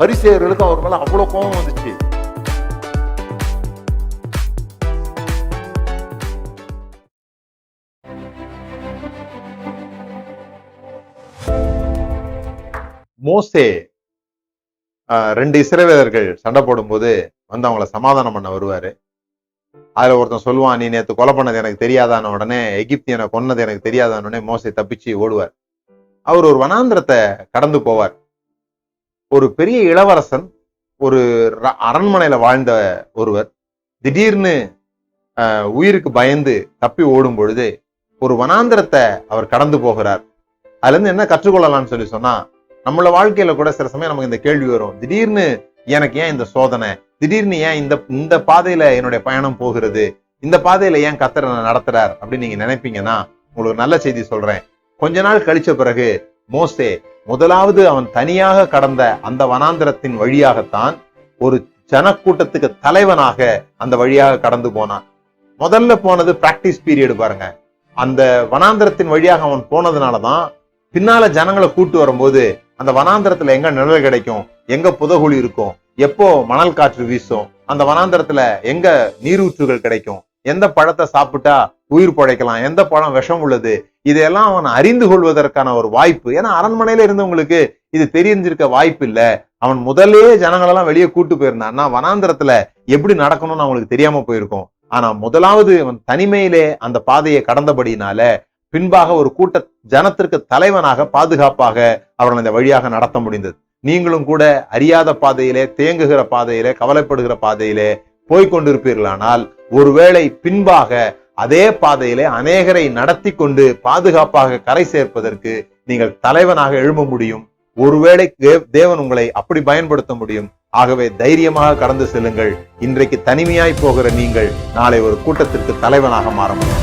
பரிசேயர்களுக்கு அவர் மேல அவ்வளவு கோபம் வந்துச்சு. மோசே ஆஹ், ரெண்டு இஸ்ரவேலர்கள் சண்டை போடும்போது வந்து அவங்கள சமாதானம் பண்ண வருவாரு. அதுல ஒருத்தன் சொல்லுவான் நீ நேத்து கொலை பண்ணது எனக்கு தெரியாதான உடனே எகிப்தியனை கொன்னது எனக்கு தெரியாதான உடனே மோசை தப்பிச்சு ஓடுவார். அவர் ஒரு வனாந்திரத்தை கடந்து போவார். ஒரு பெரிய இளவரசன் ஒரு அரண்மனையில வாழ்ந்த ஒருவர் திடீர்னு ஆஹ், உயிருக்கு பயந்து தப்பி ஓடும் பொழுது ஒரு வனாந்திரத்தை அவர் கடந்து போகிறார். அதுல இருந்து என்ன கற்றுக்கொள்ளலாம்னு சொல்லி சொன்னா நம்மள வாழ்க்கையில கூட சில சமயம் நமக்கு இந்த கேள்வி வரும். திடீர்னு எனக்கு ஏன் இந்த சோதனை? திடீர்னு ஏன் இந்த இந்த பாதையில என்னுடைய பயணம் போகிறது? இந்த பாதையில ஏன் கத்தர் நடத்துறார்? அப்படின்னு நீங்க நினைப்பீங்கன்னா உங்களுக்கு நல்ல செய்தி சொல்றேன். கொஞ்ச நாள் கழிச்ச பிறகு மோஸ்டே முதலாவது அவன் தனியாக கடந்த அந்த வனாந்திரத்தின் வழியாகத்தான் ஒரு ஜனக்கூட்டத்துக்கு தலைவனாக அந்த வழியாக கடந்து போனான். முதல்ல போனது பிராக்டிஸ் பீரியட் பாருங்க. அந்த வனாந்திரத்தின் வழியாக அவன் போனதுனாலதான் பின்னால ஜனங்களை கூட்டு வரும்போது அந்த வனாந்திரத்துல எங்க நிழல் கிடைக்கும் எங்க புதகுழி இருக்கும் எப்போ மணல் காற்று வீசும் அந்த வனாந்திரத்துல எங்க நீரூற்றுகள் கிடைக்கும் எந்த பழத்தை சாப்பிட்டா உயிர் பழைக்கலாம் எந்த பழம் விஷம் உள்ளது இதையெல்லாம் அவன் அறிந்து கொள்வதற்கான ஒரு வாய்ப்பு. ஏன்னா அரண்மனையில இருந்தவங்களுக்கு இது தெரிஞ்சிருக்க வாய்ப்பு இல்ல அவன் முதலே ஜனங்களெல்லாம் வெளியே கூட்டு போயிருந்தான்னா வனாந்திரத்துல எப்படி நடக்கணும்னு அவங்களுக்கு தெரியாம போயிருக்கும். ஆனா முதலாவது அவன் தனிமையிலே அந்த பாதையை கடந்தபடினால பின்பாக ஒரு கூட்ட ஜனத்திற்கு தலைவனாக பாதுகாப்பாக அவர்கள் இந்த வழியாக நடத்த முடிந்தது. நீங்களும் கூட அறியாத பாதையிலே தேங்குகிற பாதையிலே கவலைப்படுகிற பாதையிலே போய்கொண்டிருப்பீர்களானால் ஒருவேளை பின்பாக அதே பாதையிலே அநேகரை நடத்தி கொண்டு பாதுகாப்பாக கரை சேர்ப்பதற்கு நீங்கள் தலைவனாக எழும்ப முடியும். ஒருவேளை தேவன் உங்களை அப்படி பயன்படுத்த முடியும். ஆகவே தைரியமாக கடந்து செல்லுங்கள். இன்றைக்கு தனிமையாய் போகிற நீங்கள் நாளை ஒரு கூட்டத்திற்கு தலைவனாக மாற முடியும்.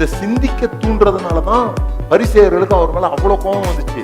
இந்த சிந்திக்க தூண்டுறதுனால தான் பரிசெயர்களுக்கு அவர் மேலே அவ்வளோ கோபம் வந்துச்சு.